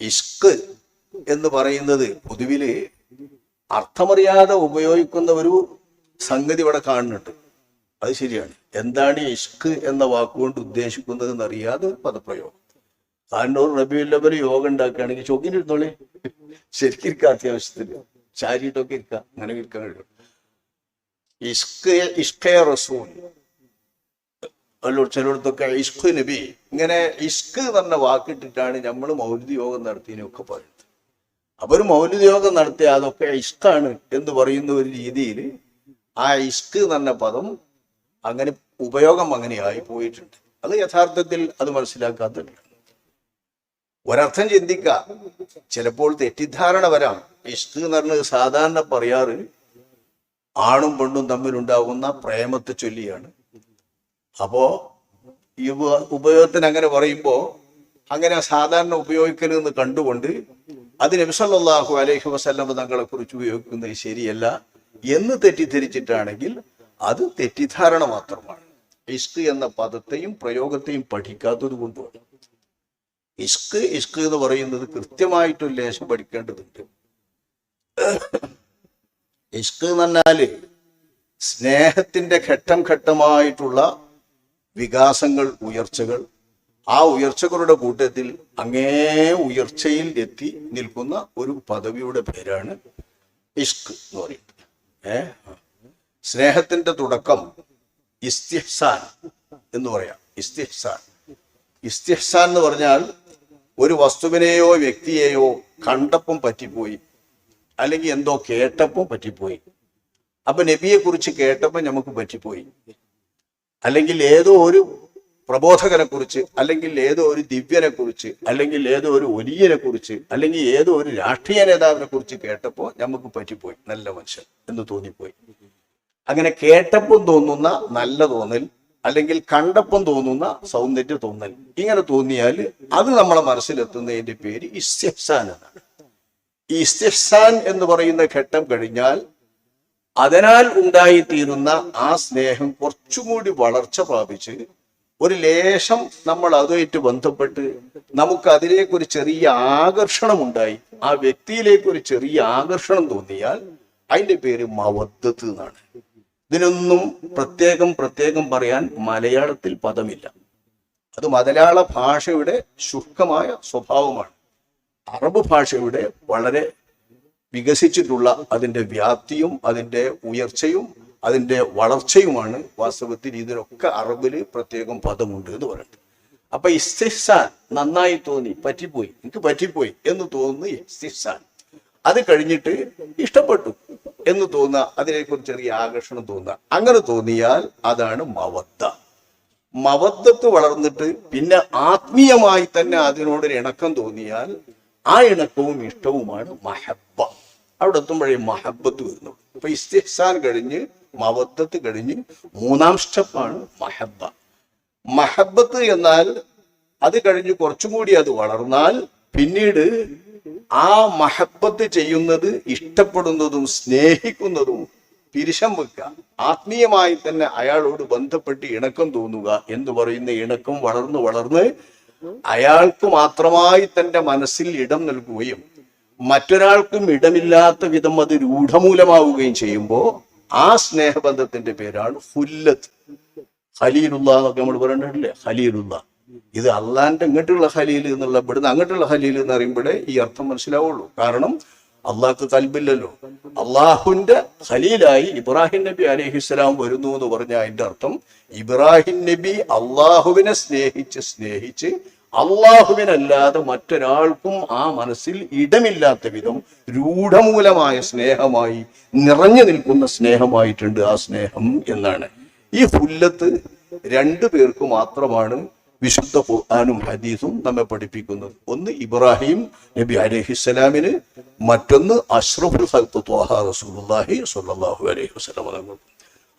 ഇഷ്ക് എന്ന് പറയുന്നത് പൊതുവിൽ അർത്ഥമറിയാതെ ഉപയോഗിക്കുന്ന ഒരു സംഗതി ഇവിടെ കാണുന്നുണ്ട്. അത് ശരിയാണ്. എന്താണ് ഇഷ്ക് എന്ന വാക്കുകൊണ്ട് ഉദ്ദേശിക്കുന്നത് എന്നറിയാതെ ഒരു പദപ്രയോഗം. കാരണൂർ റബിയുല്ലവർ യോഗ ഉണ്ടാക്കുകയാണെങ്കിൽ ചൊക്കിനിരുന്നോളെ ശരിക്കും ഇരിക്കാം അത്യാവശ്യത്തിന്. ചാരിയിട്ടൊക്കെ ഇരിക്കാം. അങ്ങനെ ഇരിക്കാൻ കഴിയും ഇഷ്ക് ഇഷ്കയ റസൂൽ. അല്ലോ ചിലയിടത്തൊക്കെ ഇഷ്ക് നബി. ഇങ്ങനെ ഇഷ്ക് എന്ന് പറഞ്ഞ വാക്കിട്ടിട്ടാണ് നമ്മൾ മൗലിക യോഗം നടത്തിയതിനൊക്കെ പറയുന്നത്. അപ്പൊ ഒരു മൗലിക യോഗം നടത്തിയ അതൊക്കെ ഇഷ്കാണ് എന്ന് പറയുന്ന ഒരു രീതിയിൽ ആ ഇഷ്ക് എന്ന പദം അങ്ങനെ ഉപയോഗം അങ്ങനെയായി പോയിട്ടുണ്ട്. അത് യഥാർത്ഥത്തിൽ അത് മനസ്സിലാക്കാത്തുണ്ട് ഒരർത്ഥം ചിന്തിക്കുക. ചിലപ്പോൾ തെറ്റിദ്ധാരണ വരാം. ഇഷ്ക് എന്ന് പറഞ്ഞത് സാധാരണ പറയാറ് ആണും പെണ്ണും തമ്മിലുണ്ടാകുന്ന പ്രേമത്തെ ചൊല്ലിയാണ്. അപ്പോ ഈ ഉപ- ഉപയോഗത്തിന് അങ്ങനെ പറയുമ്പോ അങ്ങനെ സാധാരണ ഉപയോഗിക്കരുതെന്ന് കണ്ടുകൊണ്ട് അത് നബിസല്ലാഹു അലൈഹി വസല്ലം തങ്ങളെ കുറിച്ച് ഉപയോഗിക്കുന്നത് ശരിയല്ല എന്ന് തെറ്റിദ്ധരിച്ചിട്ടാണെങ്കിൽ അത് തെറ്റിദ്ധാരണ മാത്രമാണ്. ഇഷ്ക് എന്ന പദത്തെയും പ്രയോഗത്തെയും പഠിക്കാത്തത് കൊണ്ടുമാണ്. ഇഷ്ക് ഇഷ്ക് എന്ന് പറയുന്നത് കൃത്യമായിട്ടൊരു ലേശം പഠിക്കേണ്ടതുണ്ട്. ഇഷ്ക് എന്ന് പറഞ്ഞാൽ സ്നേഹത്തിന്റെ ഘട്ടം ഘട്ടമായിട്ടുള്ള വികാസങ്ങൾ ഉയർച്ചകൾ. ആ ഉയർച്ചകളുടെ കൂട്ടത്തിൽ അങ്ങേ ഉയർച്ചയിൽ എത്തി നിൽക്കുന്ന ഒരു പദവിയുടെ പേരാണ് ഇഷ്ക് എന്ന് പറയുന്നത്. ഏ? സ്നേഹത്തിന്റെ തുടക്കം ഇസ്തിഹ്സാൻ എന്ന് പറയാം. ഇസ്തിഹ്സാൻ. ഇസ്തിഹ്സാൻ എന്ന് പറഞ്ഞാൽ ഒരു വസ്തുവിനെയോ വ്യക്തിയെയോ കണ്ടപ്പം പറ്റിപ്പോയി അല്ലെങ്കിൽ എന്തോ കേട്ടപ്പം പറ്റിപ്പോയി. അപ്പൊ നബിയെ കുറിച്ച് കേട്ടപ്പോൾ നമുക്ക് പറ്റിപ്പോയി. അല്ലെങ്കിൽ ഏതോ ഒരു പ്രബോധകനെ കുറിച്ച് അല്ലെങ്കിൽ ഏതോ ഒരു ദിവ്യനെ കുറിച്ച് അല്ലെങ്കിൽ ഏതോ ഒരു ഒലിയനെ കുറിച്ച് അല്ലെങ്കിൽ ഏതോ ഒരു രാഷ്ട്രീയ നേതാവിനെ കുറിച്ച് കേട്ടപ്പോൾ നമുക്ക് പറ്റിപ്പോയി നല്ല മനുഷ്യൻ എന്ന് തോന്നിപ്പോയി. അങ്ങനെ കേട്ടപ്പം തോന്നുന്ന നല്ല തോന്നൽ അല്ലെങ്കിൽ കണ്ടപ്പം തോന്നുന്ന സൗന്ദര്യ തോന്നൽ ഇങ്ങനെ തോന്നിയാൽ അത് നമ്മളെ മനസ്സിലെത്തുന്നതിന്റെ പേര് ഇസ്തിഹ്സാൻ എന്നാണ്. ഈ എന്ന് പറയുന്ന ഘട്ടം കഴിഞ്ഞാൽ അതിനാൽ ഉണ്ടായിത്തീരുന്ന ആ സ്നേഹം കുറച്ചും കൂടി വളർച്ച പ്രാപിച്ച് ഒരു ലേശം നമ്മൾ അതുമായിട്ട് ബന്ധപ്പെട്ട് നമുക്ക് അതിലേക്ക് ഒരു ചെറിയ ആകർഷണം ഉണ്ടായി ആ വ്യക്തിയിലേക്ക് ഒരു ചെറിയ ആകർഷണം തോന്നിയാൽ അതിന്റെ പേര് മവദ്ദത്ത് എന്നാണ്. ഇതിനൊന്നും പ്രത്യേകം പ്രത്യേകം പറയാൻ മലയാളത്തിൽ പദമില്ല. അത് മലയാള ഭാഷയുടെ ശുഷ്കമായ സ്വഭാവമാണ്. അറബ് ഭാഷയുടെ വളരെ വികസിച്ചിട്ടുള്ള അതിന്റെ വ്യാപ്തിയും അതിന്റെ ഉയർച്ചയും അതിന്റെ വളർച്ചയുമാണ് വാസ്തവത്തിൽ ഇതിനൊക്കെ അറബിൽ പ്രത്യേകം പദമുണ്ട് എന്ന് പറയുന്നത്. അപ്പൊ ഇസ്തിഫ്സാൻ നന്നായി തോന്നി പറ്റിപ്പോയി എനിക്ക് പറ്റിപ്പോയി എന്ന് തോന്നുന്നു ഇസ്തിഫ്സാൻ അത് കഴിഞ്ഞിട്ട് ഇഷ്ടപ്പെട്ടു എന്ന് തോന്നുക അതിനെക്കുറിച്ച് ചെറിയ ആകർഷണം തോന്നുക അങ്ങനെ തോന്നിയാൽ അതാണ് മവദ്ദ. മവദ്ദത്ത് വളർന്നിട്ട് പിന്നെ ആത്മീയമായി തന്നെ അതിനോടൊരു ഇണക്കം തോന്നിയാൽ ആ ഇണക്കവും ഇഷ്ടവുമാണ് മഹബ്ബ. അവിടെ എത്തുമ്പോഴേ മഹബത്ത് വരുന്നു അപ്പൊ ഇസ്തിഹ്സാൻ കഴിഞ്ഞ് മവത്തത്ത് കഴിഞ്ഞ് മൂന്നാം സ്റ്റെപ്പാണ് മഹബ. മഹബത്ത് എന്നാൽ അത് കഴിഞ്ഞ് കുറച്ചും കൂടി അത് വളർന്നാൽ പിന്നീട് ആ മഹബത്ത് ചെയ്യുന്നത് ഇഷ്ടപ്പെടുന്നതും സ്നേഹിക്കുന്നതും പിരിശം വെക്കുക. ആത്മീയമായി തന്നെ അയാളോട് ബന്ധപ്പെട്ട് ഇണക്കം തോന്നുക എന്ന് പറയുന്ന ഇണക്കം വളർന്ന് വളർന്ന് അയാൾക്ക് മാത്രമായി തന്റെ മനസ്സിൽ ഇടം നൽകുകയും മറ്റൊരാൾക്കും ഇടമില്ലാത്ത വിധം അത് രൂഢമൂലമാവുകയും ചെയ്യുമ്പോൾ ആ സ്നേഹബന്ധത്തിന്റെ പേരാണ് ഫുല്ലത്ത്. ഖലീലുള്ള എന്നൊക്കെ നമ്മൾ പറഞ്ഞിട്ടില്ലേ ഖലീലുള്ള. ഇത് അള്ളാന്റെ ഇങ്ങോട്ടുള്ള ഖലീൽ എന്നുള്ള ഇവിടുന്ന് അങ്ങോട്ടുള്ള ഖലീൽ എന്ന് പറയുമ്പോഴേ ഈ അർത്ഥം മനസ്സിലാവുള്ളൂ. കാരണം അള്ളാഹ്ക്ക് കൽബില്ലല്ലോ. അള്ളാഹുന്റെ ഖലീലായി ഇബ്രാഹിം നബി അലഹിസ്സലാം വരുന്നു എന്ന് പറഞ്ഞ അതിന്റെ അർത്ഥം ഇബ്രാഹിം നബി അള്ളാഹുവിനെ സ്നേഹിച്ച് സ്നേഹിച്ച് അള്ളാഹുവിനല്ലാതെ മറ്റൊരാൾക്കും ആ മനസ്സിൽ ഇടമില്ലാത്ത വിധം രൂഢമൂലമായ സ്നേഹമായി നിറഞ്ഞു നിൽക്കുന്ന സ്നേഹമായിട്ടുണ്ട് ആ സ്നേഹം എന്നാണ്. ഈ ഫുല്ലത്ത് രണ്ടു പേർക്ക് മാത്രമാണ് വിശുദ്ധ ഖുർആാനും ഹദീസും നമ്മെ പഠിപ്പിക്കുന്നത്. ഒന്ന് ഇബ്രാഹിം നബി അലഹിസ്സലാമിന് മറ്റൊന്ന് അഷ്റഫുൽ ഖൽഖ് ത്വാഹ സ്വല്ലല്ലാഹു അലൈഹി വസല്ലം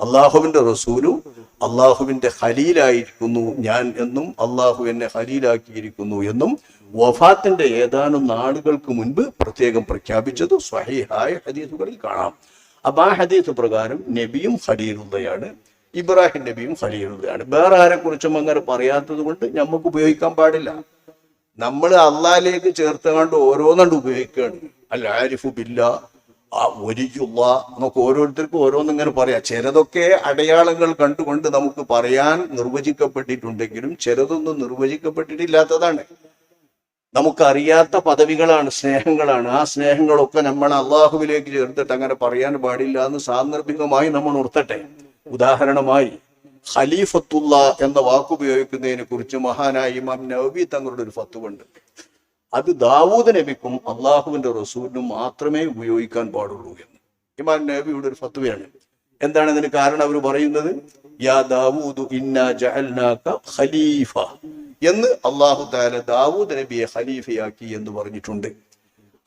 അള്ളാഹുവിന്റെ റസൂലും അള്ളാഹുവിന്റെ ഖലീലായിരിക്കുന്നു ഞാൻ എന്നും അള്ളാഹു എന്നെ ഖലീലാക്കിയിരിക്കുന്നു എന്നും വഫാത്തിന്റെ ഏതാനും നാളുകൾക്ക് മുൻപ് പ്രത്യേകം പ്രഖ്യാപിച്ചത് സ്വഹീഹായ ഹദീസുകളിൽ കാണാം. അപ്പൊ ആ ഹദീസ് പ്രകാരം നബിയും ഖലീലുള്ളയാണ്. ഇബ്രാഹിം നബിയും ഖലീലുള്ളയാണ്. വേറെ ആരെ കുറിച്ചും അങ്ങനെ പറയാത്തത് കൊണ്ട് നമുക്ക് ഉപയോഗിക്കാൻ പാടില്ല. നമ്മൾ അള്ളാഹിലേക്ക് ചേർത്തുകൊണ്ട് ഓരോന്നുണ്ട് ഉപയോഗിക്കുകയാണ്. അല്ല ആരിഫു ബില്ല ആ ഒരിയുള്ള നമുക്ക് ഓരോരുത്തർക്കും ഓരോന്നിങ്ങനെ പറയാം. ചിലതൊക്കെ അടയാളങ്ങൾ കണ്ടുകൊണ്ട് നമുക്ക് പറയാൻ നിർവചിക്കപ്പെട്ടിട്ടുണ്ടെങ്കിലും ചിലതൊന്നും നിർവചിക്കപ്പെട്ടിട്ടില്ലാത്തതാണ്. നമുക്കറിയാത്ത പദവികളാണ് സ്നേഹങ്ങളാണ്. ആ സ്നേഹങ്ങളൊക്കെ നമ്മൾ അള്ളാഹുവിലേക്ക് ചേർത്തിട്ട് അങ്ങനെ പറയാൻ പാടില്ല എന്ന് സാന്ദർഭികമായി നമ്മൾ ഉർത്തട്ടെ ഉദാഹരണമായി ഖലീഫത്തുള്ള എന്ന വാക്കുപയോഗിക്കുന്നതിനെ കുറിച്ച് മഹാനായി ഇമാം നവബി തങ്ങളുടെ ഒരു ഫത്തുവുണ്ട് അത് ദാവൂദ് നബിക്കും അള്ളാഹുവിന്റെ റസൂലിനും മാത്രമേ ഉപയോഗിക്കാൻ പാടുള്ളൂ എന്ന്. ഇമാൻ നബിയുടെ ഒരു ഫത്വയാണ്. എന്താണ് ഇതിന് കാരണം അവർ പറയുന്നത്? യാ ദാവൂദു ഖലീഫ. എന്ന് അള്ളാഹു താല ദാവൂദ് നബിയെ ഖലീഫയാക്കി എന്ന് പറഞ്ഞിട്ടുണ്ട്.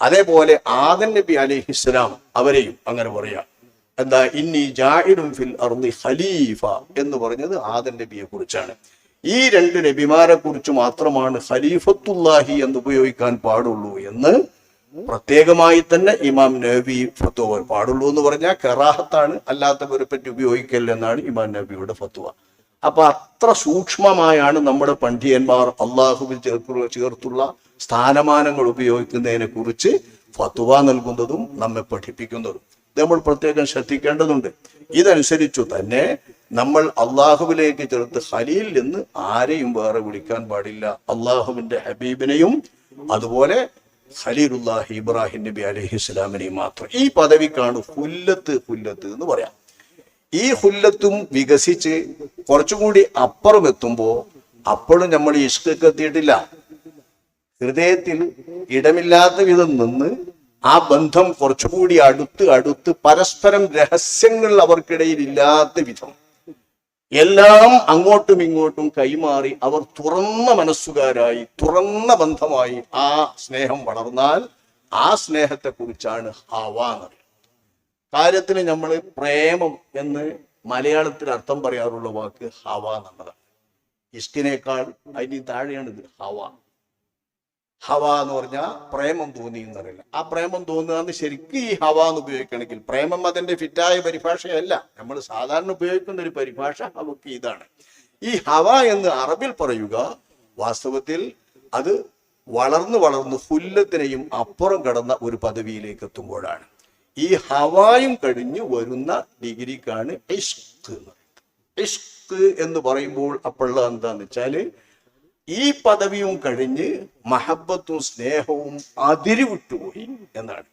അതേപോലെ ആദൻ നബി അലിഹിസ്ലാം അവരെയും അങ്ങനെ പറയാം. എന്താ? ഇന്നി ജാഹിഡും ഫിൽ അർദി ഖലീഫ എന്ന് പറഞ്ഞത് ആദൻ നബിയെ കുറിച്ചാണ് ഈ രണ്ട് നബിമാരെ കുറിച്ച് മാത്രമാണ് ഖലീഫത്തുല്ലാഹി എന്ന് ഉപയോഗിക്കാൻ പാടുള്ളൂ എന്ന് പ്രത്യേകമായി തന്നെ ഇമാം നബി ഫത്വ പാടുള്ളൂ എന്ന് പറഞ്ഞാൽ കെറാഹത്താണ് അല്ലാത്തവരെ പറ്റി ഉപയോഗിക്കൽ എന്നാണ് ഇമാം നബിയുടെ ഫത്വ. അപ്പൊ അത്ര സൂക്ഷ്മമായാണ് നമ്മുടെ പണ്ഡിയന്മാർ അള്ളാഹുവിൽ ചേർത്തുള്ള ചേർത്തുള്ള സ്ഥാനമാനങ്ങൾ ഉപയോഗിക്കുന്നതിനെ കുറിച്ച് ഫത്വ നൽകുന്നതും നമ്മെ പഠിപ്പിക്കുന്നതും. നമ്മൾ പ്രത്യേകം ശ്രദ്ധിക്കേണ്ടതുണ്ട്. ഇതനുസരിച്ചു തന്നെ നമ്മൾ അള്ളാഹുവിലേക്ക് ചേർത്ത് ഖലീൽ എന്ന് ആരെയും വേറെ വിളിക്കാൻ പാടില്ല. അള്ളാഹുവിന്റെ ഹബീബിനെയും അതുപോലെ ഖലീലുല്ലാഹി ഇബ്രാഹിം നബി അലൈഹി ഇസ്ലാമിനെയും മാത്രം. ഈ പദവിക്കാണ് ഹുല്ലത്ത് ഹുല്ലത്ത് എന്ന് പറയാം. ഈ ഹുല്ലത്തും വികസിച്ച് കുറച്ചുകൂടി അപ്പുറം എത്തുമ്പോ അപ്പോഴും നമ്മൾ ഇഷ്കക്ക് എത്തിയിട്ടില്ല. ഹൃദയത്തിൽ ഇടമില്ലാത്ത വിധം നിന്ന് ആ ബന്ധം കുറച്ചുകൂടി അടുത്ത് അടുത്ത് പരസ്പരം രഹസ്യങ്ങൾ അവർക്കിടയിൽ ഇല്ലാത്ത വിധം. എല്ലാം അങ്ങോട്ടും ഇങ്ങോട്ടും കൈമാറി അവർ തുറന്ന മനസ്സുകാരായി തുറന്ന ബന്ധമായി ആ സ്നേഹം വളർന്നാൽ ആ സ്നേഹത്തെക്കുറിച്ചാണ് ഹവ എന്നറിയുന്നത് കാര്യത്തിന് നമ്മൾ പ്രേമം എന്ന് മലയാളത്തിൽ അർത്ഥം പറയാറുള്ള വാക്ക് ഹവ എന്നുള്ളതാണ് ഇഷ്ടിനേക്കാൾ അതിന് താഴെയാണ് ഇത് ഹവ. ഹവ എന്ന് പറഞ്ഞാൽ പ്രേമം തോന്നി എന്നറിയില്ല. ആ പ്രേമം തോന്നുകയെന്ന് ശരിക്കും ഈ ഹവ എന്ന് ഉപയോഗിക്കണമെങ്കിൽ. പ്രേമം അതിന്റെ ഫിറ്റായ പരിഭാഷയല്ല. നമ്മൾ സാധാരണ ഉപയോഗിക്കുന്ന ഒരു പരിഭാഷ അവക്ക് ഇതാണ്. ഈ ഹവ എന്ന് അറബിൽ പറയുക വാസ്തവത്തിൽ അത് വളർന്നു വളർന്ന് ഹുല്ലത്തിനെയും അപ്പുറം കടന്ന ഒരു പദവിയിലേക്ക് എത്തുമ്പോഴാണ്. ഈ ഹവായും കഴിഞ്ഞ് വരുന്ന ഡിഗ്രിക്കാണ് ഇഷ്ക് എന്ന് ഇഷ്ക് എന്ന് പറയുമ്പോൾ അപ്പോഴുള്ള എന്താന്ന് വെച്ചാൽ ഈ പദവിയും കഴിഞ്ഞ് മഹബത്തും സ്നേഹവും അതിര് വിട്ടുപോയി എന്നാണ്.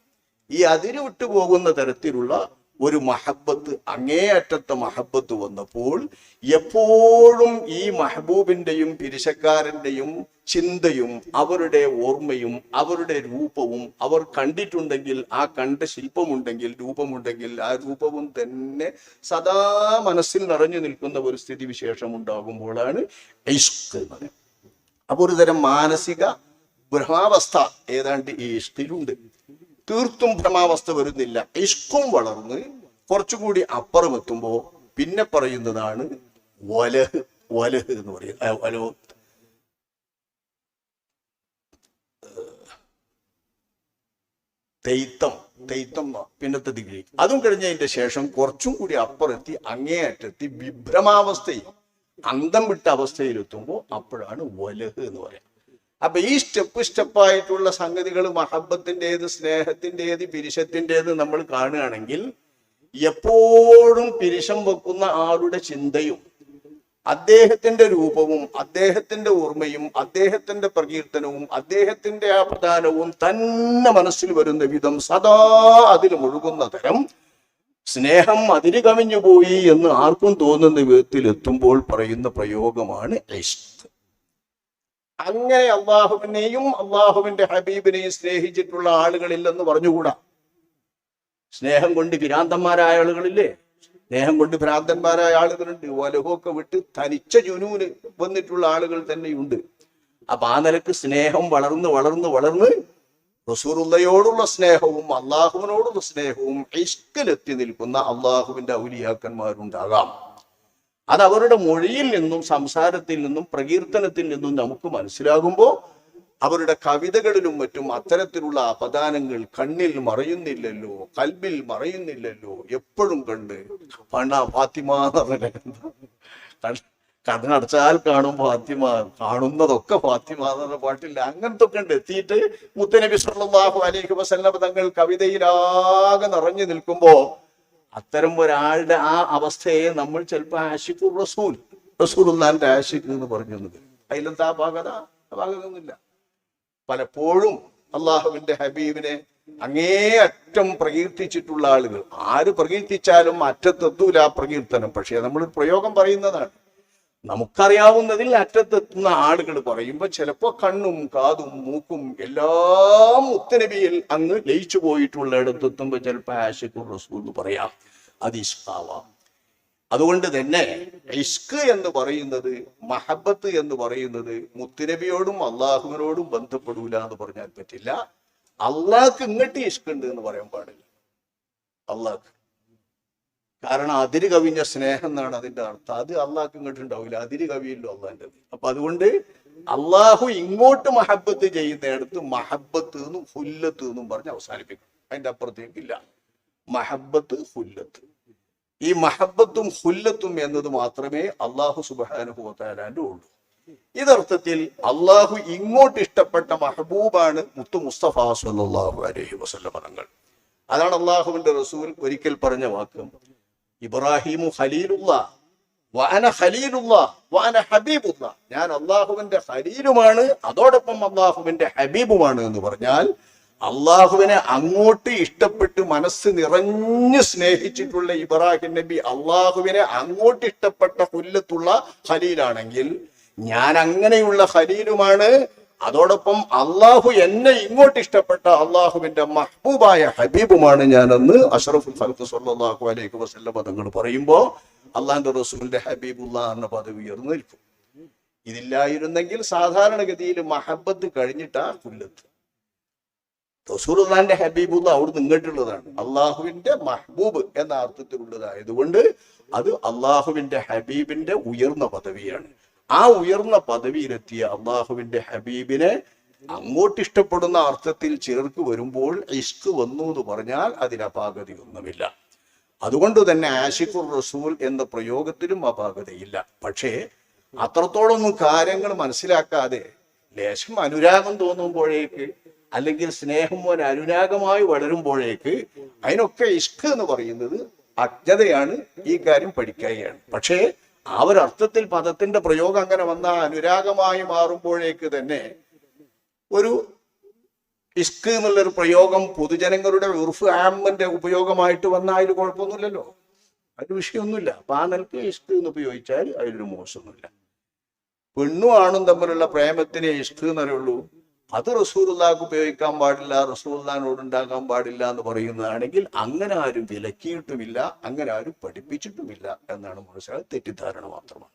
ഈ അതിര് വിട്ടുപോകുന്ന തരത്തിലുള്ള ഒരു മഹബത്ത് അങ്ങേയറ്റത്തെ മഹബത്ത് വന്നപ്പോൾ എപ്പോഴും ഈ മഹബൂബിന്റെയും പിരിശക്കാരന്റെയും ചിന്തയും അവരുടെ ഓർമ്മയും അവരുടെ രൂപവും അവർ കണ്ടിട്ടുണ്ടെങ്കിൽ ആ കണ്ട ശില്പമുണ്ടെങ്കിൽ രൂപമുണ്ടെങ്കിൽ ആ രൂപവും തന്നെ സദാ മനസ്സിൽ നിറഞ്ഞു നിൽക്കുന്ന ഒരു സ്ഥിതി വിശേഷം ഉണ്ടാകുമ്പോഴാണ് ഐസ്ക് എന്ന് പറയുന്നത്. അപ്പൊ ഒരു തരം മാനസിക ഭ്രമാവസ്ഥ ഏതാണ്ട് ഈ ഇഷ്ടിലുണ്ട്. തീർത്തും ഭ്രമാവസ്ഥ വരുന്നില്ല. ഇഷ്കും വളർന്ന് കുറച്ചുകൂടി അപ്പുറം എത്തുമ്പോ പിന്നെ പറയുന്നതാണ് വലഹ് വലഹ് എന്ന് പറയുന്നത്. വലോ തെയ്ത്തം തെയ്ത്തം പിന്നത്തെ ഡിഗ്രി. അതും കഴിഞ്ഞതിന്റെ ശേഷം കുറച്ചും കൂടി അപ്പുറത്തി അങ്ങേയറ്റത്തി വിഭ്രമാവസ്ഥയിൽ. അന്തം വിട്ട അവസ്ഥയിലെത്തുമ്പോൾ അപ്പോഴാണ് വലഹ് എന്ന് പറയാം. അപ്പൊ ഈ സ്റ്റെപ്പ് സ്റ്റെപ്പായിട്ടുള്ള സംഗതികൾ മഹബത്തിന്റെത് സ്നേഹത്തിന്റെത് പിരിശത്തിന്റെത് നമ്മൾ കാണുകയാണെങ്കിൽ എപ്പോഴും പിരിശം വെക്കുന്ന ആളുടെ ചിന്തയും അദ്ദേഹത്തിന്റെ രൂപവും അദ്ദേഹത്തിന്റെ ഓർമ്മയും അദ്ദേഹത്തിന്റെ പ്രകീർത്തനവും അദ്ദേഹത്തിന്റെ ആ പ്രധാനവും തന്നെ മനസ്സിൽ വരുന്ന വിധം സദാ അതിൽ മുഴുകുന്ന തരം സ്നേഹം അതിര് കവിഞ്ഞു പോയി എന്ന് ആർക്കും തോന്നുന്ന വിധത്തിൽ എത്തുമ്പോൾ പറയുന്ന പ്രയോഗമാണ് അങ്ങനെ അള്ളാഹുവിനെയും അള്ളാഹുവിന്റെ ഹബീബിനെയും സ്നേഹിച്ചിട്ടുള്ള ആളുകളില്ലെന്ന് പറഞ്ഞുകൂടാ. സ്നേഹം കൊണ്ട് ഭ്രാന്തന്മാരായ ആളുകളില്ലേ? സ്നേഹം കൊണ്ട് ഭ്രാന്തന്മാരായ ആളുകളുണ്ട്. വലഹമൊക്കെ വിട്ട് തനിച്ച ജുനൂന് വന്നിട്ടുള്ള ആളുകൾ തന്നെയുണ്ട്. അപ്പൊ ആ നിലയ്ക്ക് സ്നേഹം വളർന്ന് വളർന്ന് വളർന്ന് റസൂറുള്ളയോടുള്ള സ്നേഹവും അള്ളാഹുവിനോടുള്ള സ്നേഹവും ഇഷ്കിലെത്തി നിൽക്കുന്ന അള്ളാഹുവിന്റെ ഔലിയാക്കന്മാരുണ്ടാകാം. അത് അവരുടെ മൊഴിയിൽ നിന്നും സംസാരത്തിൽ നിന്നും പ്രകീർത്തനത്തിൽ നിന്നും നമുക്ക് മനസ്സിലാകുമ്പോൾ അവരുടെ കവിതകളിലും മറ്റും അത്തരത്തിലുള്ള അപദാനങ്ങൾ കണ്ണിൽ മറയുന്നില്ലല്ലോ കൽബിൽ മറയുന്നില്ലല്ലോ എപ്പോഴും കണ്ട് പണ ഫാത്തിമ കണ്ണടച്ചാൽ കാണും ഫാത്തിമ കാണുന്നതൊക്കെ ഫാത്തിമ എന്നുള്ള പാട്ടില്ല. അങ്ങനത്തെ ഒക്കെ ഉണ്ട്. എത്തിയിട്ട് മുത്തനബി സല്ലാഹു അലൈഹി വസല്ലം തങ്ങൾ കവിതയിലാകെ നിറഞ്ഞു നിൽക്കുമ്പോ അത്തരം ഒരാളുടെ ആ അവസ്ഥയെ നമ്മൾ ചിലപ്പോൾ ആഷിഖു റസൂൽ റസൂലുള്ളാന്റെ ആഷിഖ് എന്ന് പറഞ്ഞു തന്നത് അതിലെന്താ ഭാഗത? ഭാഗമൊന്നുമില്ല പലപ്പോഴും അള്ളാഹുവിന്റെ ഹബീബിനെ അങ്ങേ അറ്റം പ്രകീർത്തിച്ചിട്ടുള്ള ആളുകൾ. ആര് പ്രകീർത്തിച്ചാലും അറ്റത്തെത്തൂല ആ പ്രകീർത്തനം. പക്ഷേ നമ്മൾ പ്രയോഗം പറയുന്നതാണ്. നമുക്കറിയാവുന്നതിൽ അറ്റത്തെത്തുന്ന ആളുകൾ പറയുമ്പോൾ ചിലപ്പോൾ കണ്ണും കാതും മൂക്കും എല്ലാം മുത്തനബിയിൽ അങ്ങ് ലയിച്ചു പോയിട്ടുള്ളിടത്തെത്തുമ്പോൾ ചിലപ്പോൾ ആഷിഖുർ റസൂൽ എന്ന് പറയാം. അത് ഇഷ്കാവാം. അതുകൊണ്ട് തന്നെ ഇഷ്ക് എന്ന് പറയുന്നത് മഹബത്ത് എന്ന് പറയുന്നത് മുത്തുനബിയോടും അള്ളാഹുവിനോടും ബന്ധപ്പെടൂല എന്ന് പറഞ്ഞാൽ പറ്റില്ല. അള്ളാഹ്ക്ക് ഇങ്ങോട്ട് ഇഷ്കുണ്ട് എന്ന് പറയാൻ പാടില്ല. അള്ളാഹ്ക്ക് കാരണം അതിര് കവിഞ്ഞ സ്നേഹം എന്നാണ് അതിന്റെ അർത്ഥം. അത് അള്ളാഹ്ക്ക് ഇങ്ങോട്ട് ഉണ്ടാവില്ല. അതിര് കവിയല്ലോ അള്ളാഹിന്റെ അപ്പൊ അതുകൊണ്ട് അള്ളാഹു ഇങ്ങോട്ട് മഹബത്ത് ചെയ്യുന്നിടത്ത് മഹബത്ത് എന്നും ഹുല്ലത്ത് എന്നും പറഞ്ഞ് അവസാനിപ്പിക്കും. അതിന്റെ അപ്പുറത്തേക്ക് ഇല്ല. മഹബത്ത് ഹുല്ലത്ത് ഈ മഹബത്തും ഹുല്ലത്തും എന്നത് മാത്രമേ അള്ളാഹു സുബാനുഭവത്താലാന്റെ ഉള്ളൂ. ഇതർത്ഥത്തിൽ അള്ളാഹു ഇങ്ങോട്ട് ഇഷ്ടപ്പെട്ട മഹബൂബാണ് മുത്തു മുസ്തഫ സല്ലല്ലാഹു അലഹി വസല്ലം തങ്ങൾ അതാണ് അള്ളാഹുവിന്റെ റസൂൽ ഒരിക്കൽ പറഞ്ഞ വാക്ക്. ഇബ്രാഹിമു ഖലീലുള്ള. വാന ഖലീലുള്ള വാന ഹബീബുള്ള. ഞാൻ അള്ളാഹുവിന്റെ ഖലീലുമാണ് അതോടൊപ്പം അള്ളാഹുവിന്റെ ഹബീബുമാണ് എന്ന് പറഞ്ഞാൽ അള്ളാഹുവിനെ അങ്ങോട്ട് ഇഷ്ടപ്പെട്ട് മനസ്സ് നിറഞ്ഞു സ്നേഹിച്ചിട്ടുള്ള ഇബ്രാഹിം നബി അള്ളാഹുവിനെ അങ്ങോട്ട് ഇഷ്ടപ്പെട്ട കൊല്ലത്തുള്ള ഖലീലാണെങ്കിൽ ഞാൻ അങ്ങനെയുള്ള ഖലീലുമാണ് അതോടൊപ്പം അള്ളാഹു എന്നെ ഇങ്ങോട്ട് ഇഷ്ടപ്പെട്ട അള്ളാഹുവിന്റെ മഹബൂബായ ഹബീബുമാണ് ഞാനെന്ന് അഷറഫുൽ ഫൽക്ക് സല്ലാഹു അലൈഹി വസ്ല്ല പദങ്ങൾ പറയുമ്പോൾ അള്ളാഹിന്റെ റസൂലിന്റെ ഹബീബുല്ല എന്ന പദവി ഉയർന്നു നിൽക്കും ഇതില്ലായിരുന്നെങ്കിൽ സാധാരണഗതിയിൽ മഹബത്ത് കഴിഞ്ഞിട്ടാ കുല്ലത്ത്. റസൂർന്റെ ഹബീബുല്ല അവിടുന്ന് ഇങ്ങോട്ടുള്ളതാണ്. അള്ളാഹുവിന്റെ മഹബൂബ് എന്ന അർത്ഥത്തിലുള്ളതായതുകൊണ്ട് അത് അള്ളാഹുവിന്റെ ഹബീബിന്റെ ഉയർന്ന പദവിയാണ്. ആ ഉയർന്ന പദവിയിലെത്തിയ അള്ളാഹുവിന്റെ ഹബീബിനെ അങ്ങോട്ട് ഇഷ്ടപ്പെടുന്ന അർത്ഥത്തിൽ ചേർക്ക് വരുമ്പോൾ ഇഷ്ക് വന്നു എന്ന് പറഞ്ഞാൽ അതിന് അപാകതയൊന്നുമില്ല അതുകൊണ്ട് തന്നെ ആഷിഖുർ റസൂൽ എന്ന പ്രയോഗത്തിലും അപാകതയില്ല. പക്ഷേ അത്രത്തോളൊന്നും കാര്യങ്ങൾ മനസ്സിലാക്കാതെ ലേശം അനുരാഗം തോന്നുമ്പോഴേക്ക് അല്ലെങ്കിൽ സ്നേഹം ഒരു അനുരാഗമായി വളരുമ്പോഴേക്ക് അതിനൊക്കെ ഇഷ്ക് എന്ന് പറയുന്നത് അജ്ഞതയാണ് ഈ കാര്യം പഠിക്കുകയാണ്. പക്ഷേ ആ ഒരു അർത്ഥത്തിൽ പദത്തിന്റെ പ്രയോഗം അങ്ങനെ വന്ന അനുരാഗമായി മാറുമ്പോഴേക്ക് തന്നെ ഒരു ഇഷ്ക് എന്നുള്ളൊരു പ്രയോഗം പൊതുജനങ്ങളുടെ ഉർഫ് ആമിന്റെ ഉപയോഗമായിട്ട് വന്നാൽ അതിൽ കുഴപ്പമൊന്നുമില്ലല്ലോ. അതിന് വിഷയമൊന്നുമില്ല. അപ്പൊ ആ നിലയ്ക്ക് ഇഷ്ക് എന്ന് ഉപയോഗിച്ചാൽ അതിലൊരു മോശമൊന്നുമില്ല. പെണ്ണു ആണും തമ്മിലുള്ള പ്രേമത്തിനെ ഇഷ്ക് എന്നറിയുള്ളൂ അത് റസൂറുല്ലാക്ക് ഉപയോഗിക്കാൻ പാടില്ല റസൂലുള്ളാഹിനോട് ഉണ്ടാകാൻ പാടില്ല എന്ന് പറയുന്നതാണെങ്കിൽ അങ്ങനെ ആരും വിലക്കിയിട്ടുമില്ല അങ്ങനെ ആരും പഠിപ്പിച്ചിട്ടുമില്ല എന്നാണ് മനസ്സിലായത് തെറ്റിദ്ധാരണ മാത്രമാണ്.